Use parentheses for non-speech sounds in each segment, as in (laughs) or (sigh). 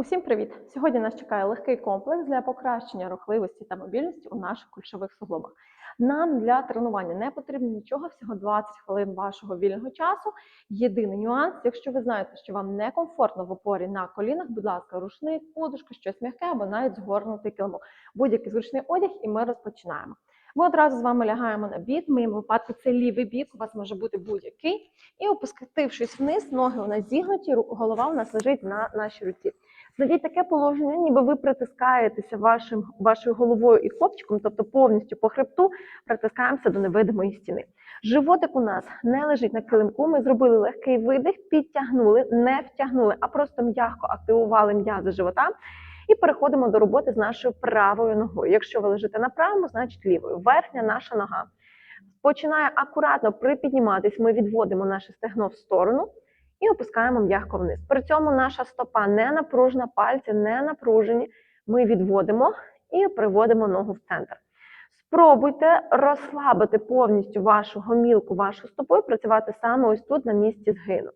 Усім привіт! Сьогодні нас чекає легкий комплекс для покращення рухливості та мобільності у наших кульшових суглобах. Нам для тренування не потрібно нічого, всього 20 хвилин вашого вільного часу. Єдиний нюанс, якщо ви знаєте, що вам некомфортно в опорі на колінах, будь ласка, рушник, подушка, щось м'яке або навіть згорнутий килимок. Будь-який зручний одяг, і ми розпочинаємо. Ми одразу з вами лягаємо на бік. В моєму випадку це лівий бік, у вас може бути будь-який. І опустившись вниз, ноги у нас зігнуті, голова у нас лежить на нашій руці. Знайдіть таке положення, ніби ви притискаєтеся вашим, вашою головою і копчиком, тобто повністю по хребту притискаємося до невидимої стіни. Животик у нас не лежить на килимку. Ми зробили легкий видих, підтягнули, не втягнули, а просто м'яко активували м'язи живота. І переходимо до роботи з нашою правою ногою. Якщо ви лежите на правому, значить лівою. Верхня наша нога починає акуратно припідніматись. Ми відводимо наше стегно в сторону і опускаємо м'яко вниз. При цьому наша стопа не напружена, пальці не напружені. Ми відводимо і приводимо ногу в центр. Спробуйте розслабити повністю вашу гомілку, вашу стопу і працювати саме ось тут на місці згину.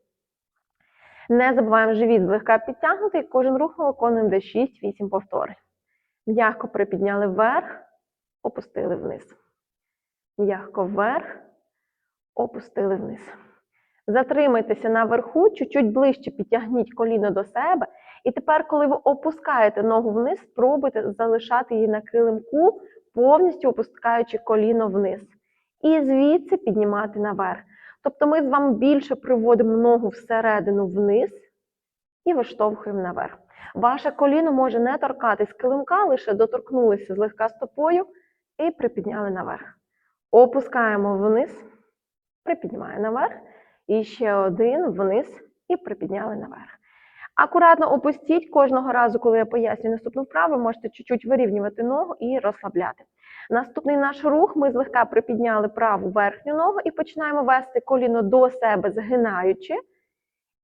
Не забуваємо живіт злегка підтягнути, і кожен рух ми виконуємо десь 6-8 повторень. М'яко припідняли вверх, опустили вниз. М'яко вверх, опустили вниз. Затримайтеся наверху, чуть-чуть ближче підтягніть коліно до себе. І тепер, коли ви опускаєте ногу вниз, спробуйте залишати її на килимку, повністю опускаючи коліно вниз. І звідси піднімати наверх. Тобто ми з вами більше приводимо ногу всередину вниз і виштовхуємо наверх. Ваше коліно може не торкатись килимка, лише доторкнулися злегка стопою і припідняли наверх. Опускаємо вниз, припіднімаємо наверх. І ще один вниз і припідняли наверх. Акуратно опустіть кожного разу, коли я пояснюю наступну вправу, можете чуть-чуть вирівнювати ногу і розслабляти. Наступний наш рух ми злегка припідняли праву верхню ногу і починаємо вести коліно до себе, згинаючи.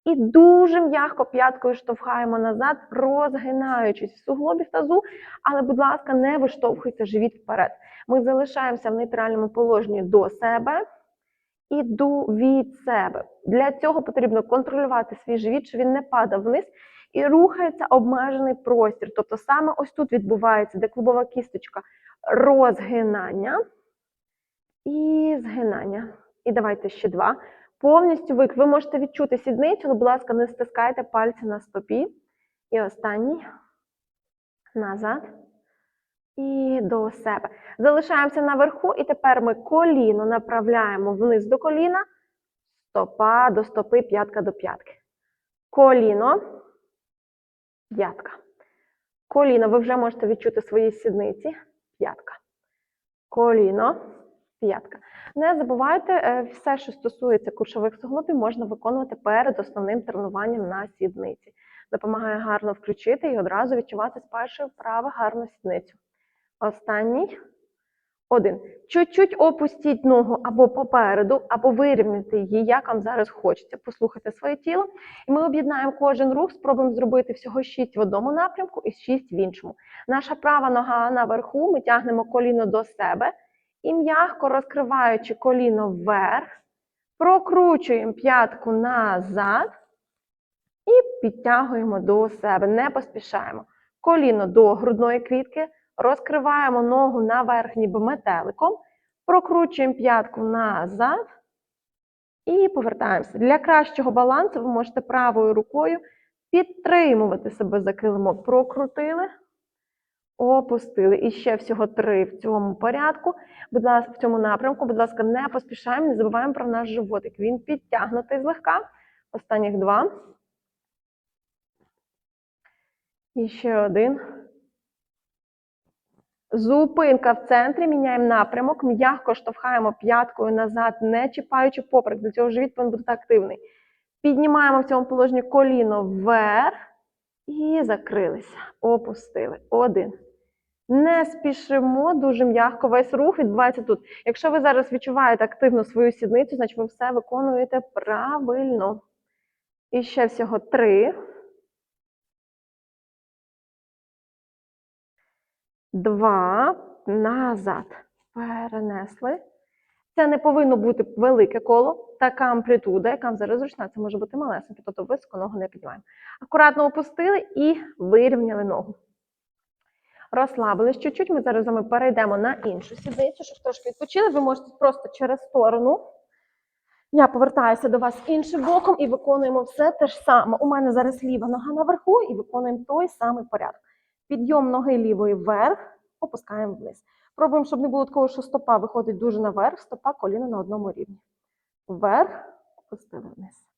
І дуже м'яко п'яткою штовхаємо назад, розгинаючись в суглобі в тазу, але, будь ласка, не виштовхуйте живіт вперед. Ми залишаємося в нейтральному положенні до себе і ду від себе. Для цього потрібно контролювати свій живіт, щоб він не падав вниз і рухається обмежений простір. Тобто саме ось тут відбувається, де клубова кісточка, розгинання і згинання. І давайте ще два. Повністю вик. Ви можете відчути сідницю, але, будь ласка, не стискайте пальці на стопі. І останній. Назад. І до себе. Залишаємося наверху, і тепер ми коліно направляємо вниз до коліна, стопа до стопи, п'ятка до п'ятки. Коліно, п'ятка. Коліно, ви вже можете відчути свої сідниці, п'ятка. Коліно, п'ятка. Не забувайте, е, все, що стосується куршових суглобів, можна виконувати перед основним тренуванням на сідниці. Допомагає гарно включити і одразу відчувати з першої вправи гарну сідницю. Останній. Один. Чуть-чуть опустіть ногу або попереду, або вирівняйте її, як вам зараз хочеться. Послухайте своє тіло. І ми об'єднаємо кожен рух, спробуємо зробити всього 6 в одному напрямку і 6 в іншому. Наша права нога наверху, ми тягнемо коліно до себе і м'яко розкриваючи коліно вверх, прокручуємо п'ятку назад і підтягуємо до себе. Не поспішаємо. Коліно до грудної клітки. Розкриваємо ногу наверх, ніби метеликом, прокручуємо п'ятку назад і повертаємося. Для кращого балансу ви можете правою рукою підтримувати себе за килимок. Прокрутили, опустили. І ще всього три в цьому порядку. Будь ласка, в цьому напрямку, будь ласка, не поспішаємо, не забуваємо про наш животик. Він підтягнутий злегка. Останніх два. І ще один. Зупинка в центрі, міняємо напрямок, м'яко штовхаємо п'яткою назад, не чіпаючи поперек. Для цього живіт повинен бути активний. Піднімаємо в цьому положенні коліно вверх і закрилися. Опустили. Один. Не спішимо, дуже м'яко. Весь рух відбувається тут. Якщо ви зараз відчуваєте активно свою сідницю, значить ви все виконуєте правильно. І ще всього три. Два. Назад. Перенесли. Це не повинно бути велике коло, така амплітуда, яка зараз зручна, це може бути малесеньке, тобто високо ногу не піднімаємо. Акуратно опустили і вирівняли ногу. Розслабились чуть-чуть. Ми зараз з перейдемо на іншу сідницю, щоб трошки відпочили. Ви можете просто через сторону. Я повертаюся до вас іншим боком і виконуємо все те ж саме. У мене зараз ліва нога наверху і виконуємо той самий порядок. Підйом ноги лівої вверх, опускаємо вниз. Пробуємо, щоб не було такого, що стопа виходить дуже наверх, стопа коліна на одному рівні. Вверх, опустили вниз.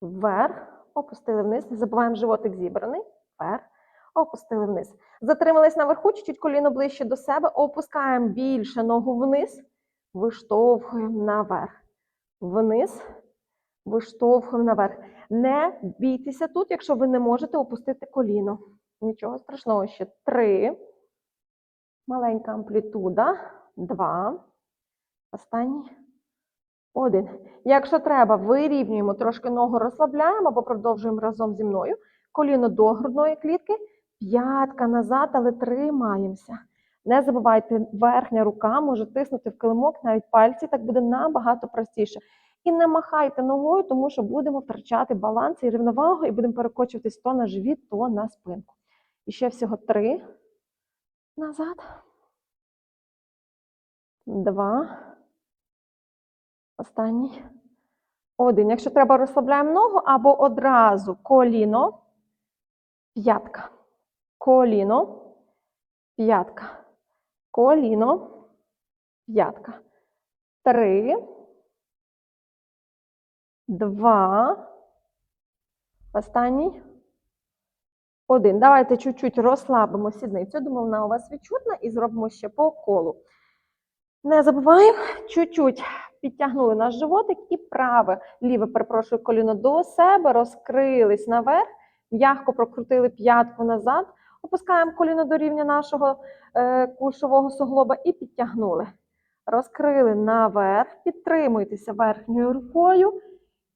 Вверх, опустили вниз. Не забуваємо животик зібраний. Вверх, опустили вниз. Затримались наверху, чуть-чуть коліно ближче до себе, опускаємо більше ногу вниз, виштовхуємо наверх. Вниз, виштовхуємо наверх. Не бійтеся тут, якщо ви не можете опустити коліно. Нічого страшного ще. Три. Маленька амплітуда. Два. Останній. Один. Якщо треба, вирівнюємо трошки ногу, розслабляємо або продовжуємо разом зі мною. Коліно до грудної клітки, п'ятка назад, але тримаємося. Не забувайте, верхня рука може тиснути в килимок, навіть пальці, так буде набагато простіше. І не махайте ногою, тому що будемо втрачати баланс і рівновагу, і будемо перекочуватись то на живіт, то на спинку. І ще всього три. Назад. Два. Останній. Один. Якщо треба, розслабляємо ногу або одразу коліно, п'ятка. Коліно, п'ятка. Коліно, п'ятка. Три. Два. Останній. Один. Давайте чуть-чуть розслабимо сідницю. Думаю, вона у вас відчутна і зробимо ще по колу. Не забуваємо, чуть-чуть підтягнули наш животик і праве, ліве, перепрошую, коліно до себе, розкрились наверх, м'яко прокрутили п'ятку назад, опускаємо коліно до рівня нашого е, кульшового суглоба і підтягнули. Розкрили наверх, підтримуйтеся верхньою рукою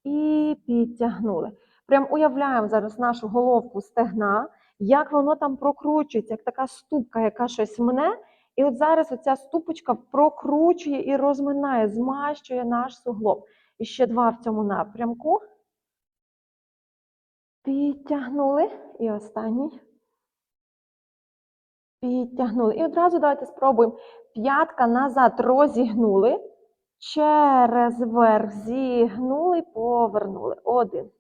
і підтягнули. Прям уявляємо зараз нашу головку стегна, як воно там прокручується, як така ступка, яка щось мне. І от зараз оця ступочка прокручує і розминає, змащує наш суглоб. І ще два в цьому напрямку. Підтягнули. І останній. Підтягнули. І одразу давайте спробуємо. П'ятка назад розігнули. Через верх зігнули, повернули. Один.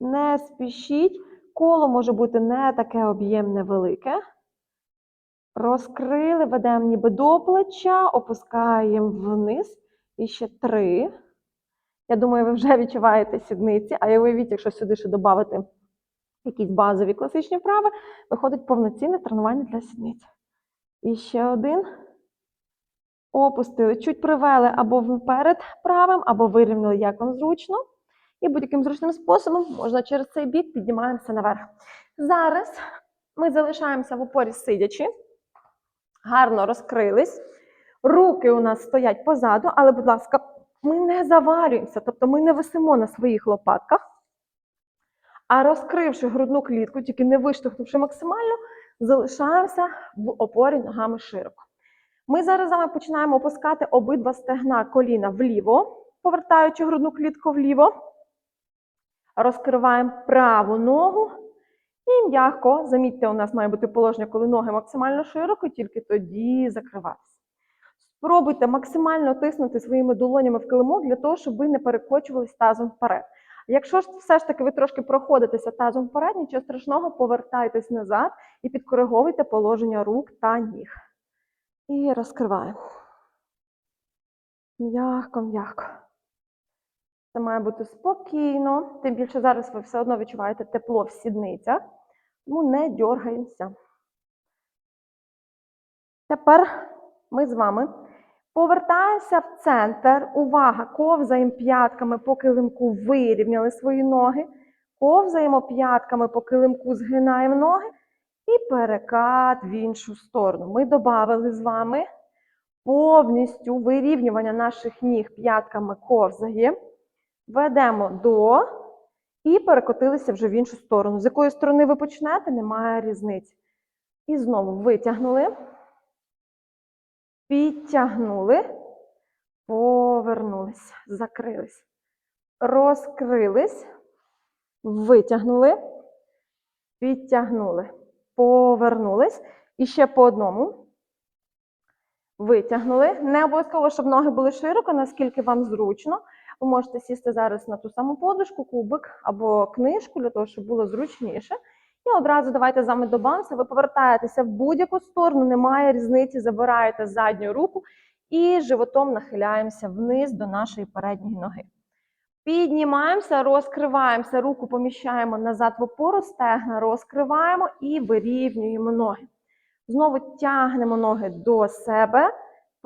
Не спішіть. Коло може бути не таке об'ємне велике. Розкрили, ведемо ніби до плеча, опускаємо вниз. І ще три. Я думаю, ви вже (laughs) відчуваєте сідниці, а я уявіть, якщо сюди ще додати якісь базові класичні вправи, виходить повноцінне тренування для сідниць. І ще один. Опустили. Чуть привели або вперед правим, або вирівняли, як вам зручно. І будь-яким зручним способом можна через цей бік піднімаємося наверх. Зараз ми залишаємося в опорі сидячи. Гарно розкрились. Руки у нас стоять позаду, але, будь ласка, ми не завалюємося, тобто ми не висимо на своїх лопатках. А розкривши грудну клітку, тільки не виштовхнувши максимально, залишаємося в опорі ногами широко. Ми зараз з вами починаємо опускати обидва стегна коліна вліво, повертаючи грудну клітку вліво. Розкриваємо праву ногу і м'яко, замітьте, у нас має бути положення, коли ноги максимально широко, тільки тоді закриватися. Спробуйте максимально тиснути своїми долонями в килимок для того, щоб ви не перекочувались тазом вперед. Якщо ж все ж таки ви трошки проходитеся тазом вперед, нічого страшного, повертайтесь назад і підкориговуйте положення рук та ніг. І розкриваємо. М'яко, м'яко. Це має бути спокійно, тим більше зараз ви все одно відчуваєте тепло в сідницях, тому не дергаємося. Тепер ми з вами повертаємося в центр. Увага! Ковзаємо п'ятками по килимку, вирівняли свої ноги. Ковзаємо п'ятками по килимку, згинаємо ноги і перекат в іншу сторону. Ми додали з вами повністю вирівнювання наших ніг п'ятками ковзає. Ведемо до і перекотилися вже в іншу сторону. З якої сторони ви почнете, немає різниці. І знову витягнули, підтягнули, Повернулись, закрились. Розкрились, витягнули, підтягнули, повернулись. І ще по одному. Витягнули. Не обов'язково, щоб ноги були широко, наскільки вам зручно. Ви можете сісти зараз на ту саму подушку, кубик або книжку, для того, щоб було зручніше. І одразу давайте з вами до балансу. Ви повертаєтеся в будь-яку сторону, немає різниці, забираєте задню руку і животом нахиляємося вниз до нашої передньої ноги. Піднімаємося, розкриваємося, руку поміщаємо назад в опору, стегна розкриваємо і вирівнюємо ноги. Знову тягнемо ноги до себе,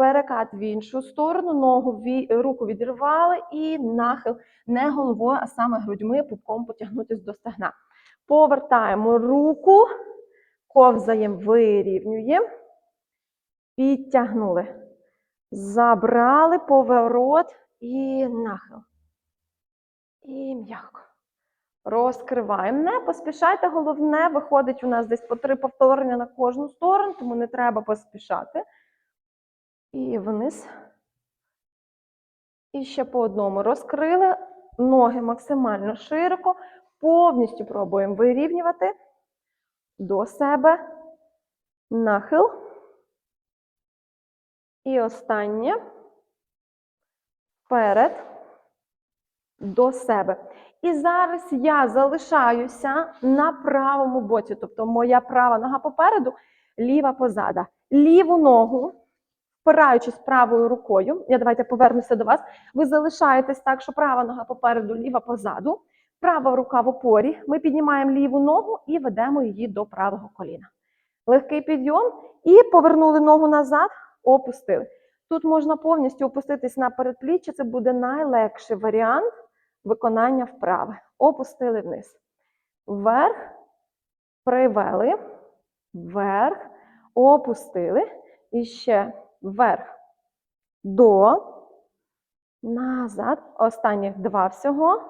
перекат в іншу сторону, ногу, руку відривали і нахил не головою, а саме грудьми, пупком потягнутися до стегна. Повертаємо руку, ковзаємо, вирівнюємо, підтягнули. Забрали поворот і нахил. І м'яко. Розкриваємо. Не поспішайте. Головне, виходить у нас десь по три повторення на кожну сторону, тому не треба поспішати. І вниз. І ще по одному розкрили. Ноги максимально широко. Повністю пробуємо вирівнювати до себе. Нахил. І останнє. Вперед. До себе. І зараз я залишаюся на правому боці. Тобто моя права нога попереду, ліва позада. Ліву ногу, впираючись правою рукою, я давайте повернуся до вас. Ви залишаєтесь так, що права нога попереду, ліва позаду. Права рука в опорі. Ми піднімаємо ліву ногу і ведемо її до правого коліна. Легкий підйом і повернули ногу назад, опустили. Тут можна повністю опуститись на передпліччя, це буде найлегший варіант виконання вправи. Опустили вниз. Вверх, привели, вверх, опустили. І ще вверх, до, назад. Останніх два всього.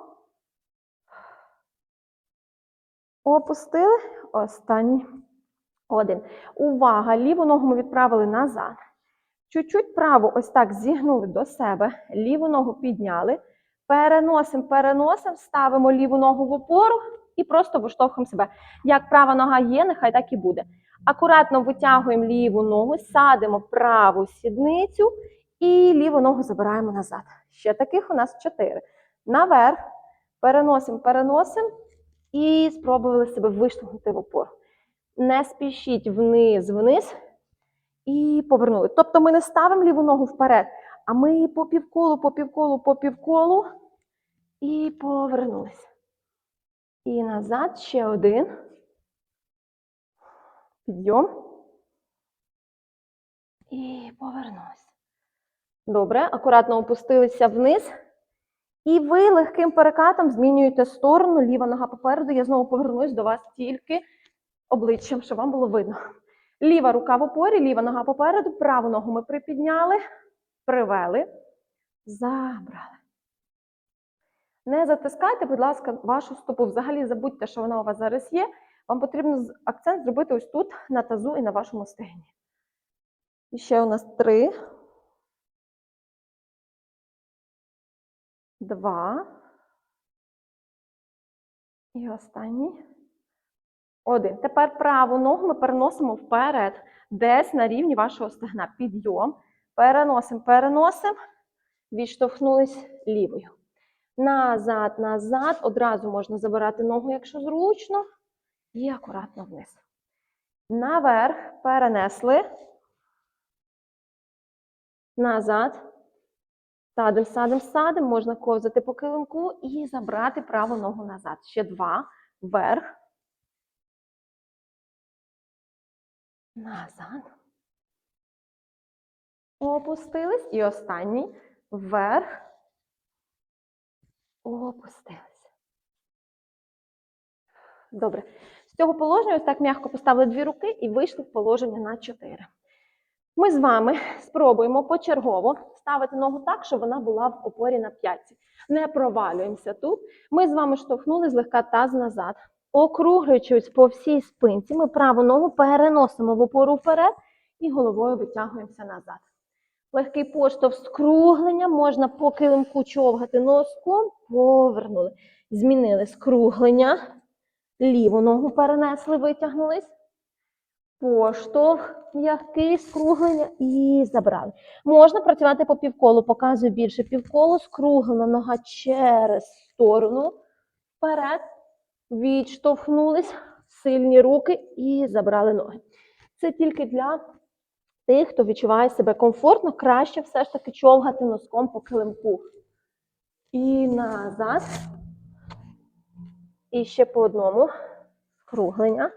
Опустили. Останній один. Увага! Ліву ногу ми відправили назад. Чуть-чуть праву ось так зігнули до себе, ліву ногу підняли. Переносимо, переносимо, ставимо ліву ногу в опору і просто виштовхуємо себе. Як права нога є, нехай так і буде. Акуратно витягуємо ліву ногу, садимо праву сідницю і ліву ногу забираємо назад. Ще таких у нас чотири. Наверх. Переносимо, переносимо і спробували себе виштовхнути в опору. Не спішіть вниз, вниз і повернули. Тобто ми не ставимо ліву ногу вперед, а ми по півколу, по півколу, по півколу і повернулися. І назад ще один. Підйом. І повернулися. Добре, акуратно опустилися вниз. І ви легким перекатом змінюєте сторону, ліва нога попереду. Я знову повернусь до вас тільки обличчям, щоб вам було видно. Ліва рука в опорі, ліва нога попереду, праву ногу ми припідняли, привели, забрали. Не затискайте, будь ласка, вашу стопу. Взагалі забудьте, що вона у вас зараз є. Вам потрібно акцент зробити ось тут, на тазу і на вашому стегні. І ще у нас три. Два. І останній. Один. Тепер праву ногу ми переносимо вперед, десь на рівні вашого стегна. Підйом. Переносимо, переносимо. Відштовхнулись лівою. Назад, назад. Одразу можна забирати ногу, якщо зручно. І акуратно вниз. Наверх. Перенесли. Назад. Садим, садим, садим. Можна ковзати по килимку і забрати праву ногу назад. Ще два. Вверх. Назад. Опустились. І останній. Вверх. Опустились. Добре. Цього положення ось так м'яко поставили дві руки і вийшли в положення на 4. Ми з вами спробуємо почергово ставити ногу так, щоб вона була в опорі на п'ятці. Не провалюємося тут. Ми з вами штовхнули злегка таз назад. Округлюючись по всій спинці, ми праву ногу переносимо в опору вперед і головою витягуємося назад. Легкий поштовх скруглення, можна по килимку човгати носком, повернули. Змінили скруглення, ліву ногу перенесли, витягнулись. Поштовх, м'який, скруглення і забрали. Можна працювати по півколу, показую більше півколу, скруглена нога через сторону, вперед, відштовхнулись, сильні руки і забрали ноги. Це тільки для тих, хто відчуває себе комфортно, краще все ж таки човгати носком по килимку. І назад. І ще по одному. Скруглення.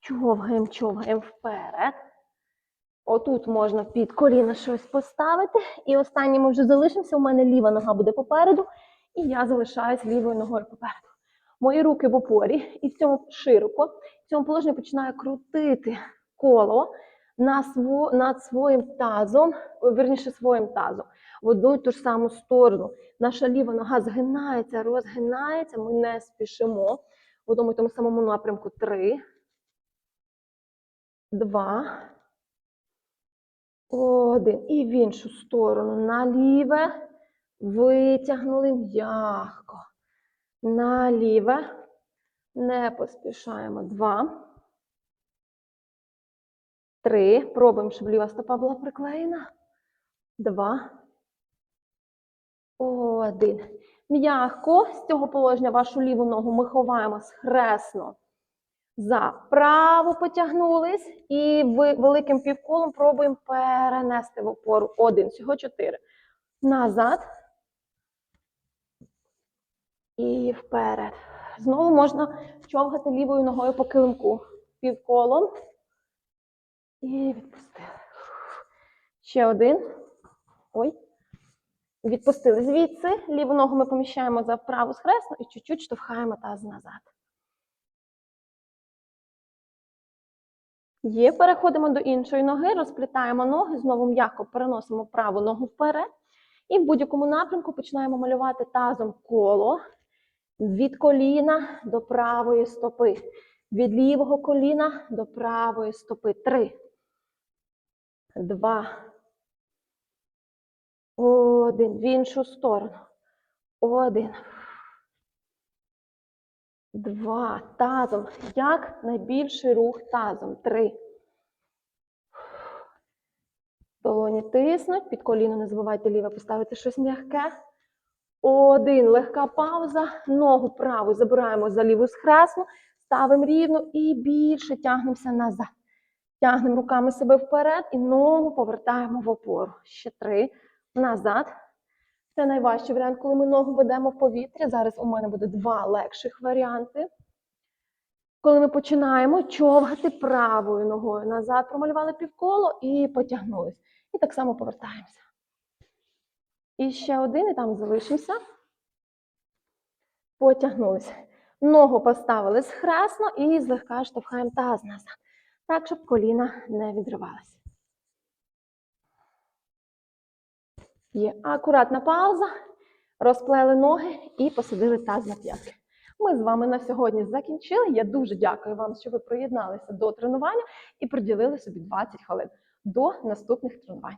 Човгаємо, човгаємо вперед. Отут можна під коліна щось поставити. І останнє ми вже залишимося. У мене ліва нога буде попереду, і я залишаюсь лівою ногою попереду. Мої руки в опорі, і в цьому широко. В цьому положенні починаю крутити коло над своїм тазом, о, вірніше своїм тазом, в одну і ту ж саму сторону. Наша ліва нога згинається, розгинається, ми не спішимо. В одному і тому самому напрямку три, два, один. І в іншу сторону. Наліве. Витягнули м'яко. Наліве. Не поспішаємо. Два. Три. Пробуємо, щоб ліва стопа була приклеєна. Два. Один. М'яко. З цього положення вашу ліву ногу ми ховаємо схресно. За праву потягнулись. І великим півколом пробуємо перенести в опору. Один. Всього чотири. Назад. І вперед. Знову можна човгати лівою ногою по килимку. Півколом. І відпустили. Ще один. Ой. Відпустили звідси. Ліву ногу ми поміщаємо за праву схресно і чуть-чуть штовхаємо таз назад. Є, переходимо до іншої ноги, розплітаємо ноги, знову м'яко переносимо праву ногу вперед. І в будь-якому напрямку починаємо малювати тазом коло від коліна до правої стопи. Від лівого коліна до правої стопи. Три. Два. Один. В іншу сторону. Один. Два. Тазом. Як найбільший рух тазом. Три. Долоні тиснуть. Під коліно не забувайте ліве поставити щось м'яке. Один. Легка пауза. Ногу праву забираємо за ліву схресну. Ставимо рівно і більше тягнемося назад. Тягнемо руками себе вперед і ногу повертаємо в опору. Ще три. Назад. Це найважчий варіант, коли ми ногу ведемо в повітря. Зараз у мене буде два легших варіанти. Коли ми починаємо човгати правою ногою назад, промалювали півколо і потягнулись. І так само повертаємося. І ще один, і там залишимося. Потягнулися. Ногу поставили схресно і злегка штовхаємо таз назад. Так, щоб коліна не відривалися. Є акуратна пауза. Розплели ноги і посадили таз на п'ятки. Ми з вами на сьогодні закінчили. Я дуже дякую вам, що ви приєдналися до тренування і приділили собі 20 хвилин до наступних тренувань.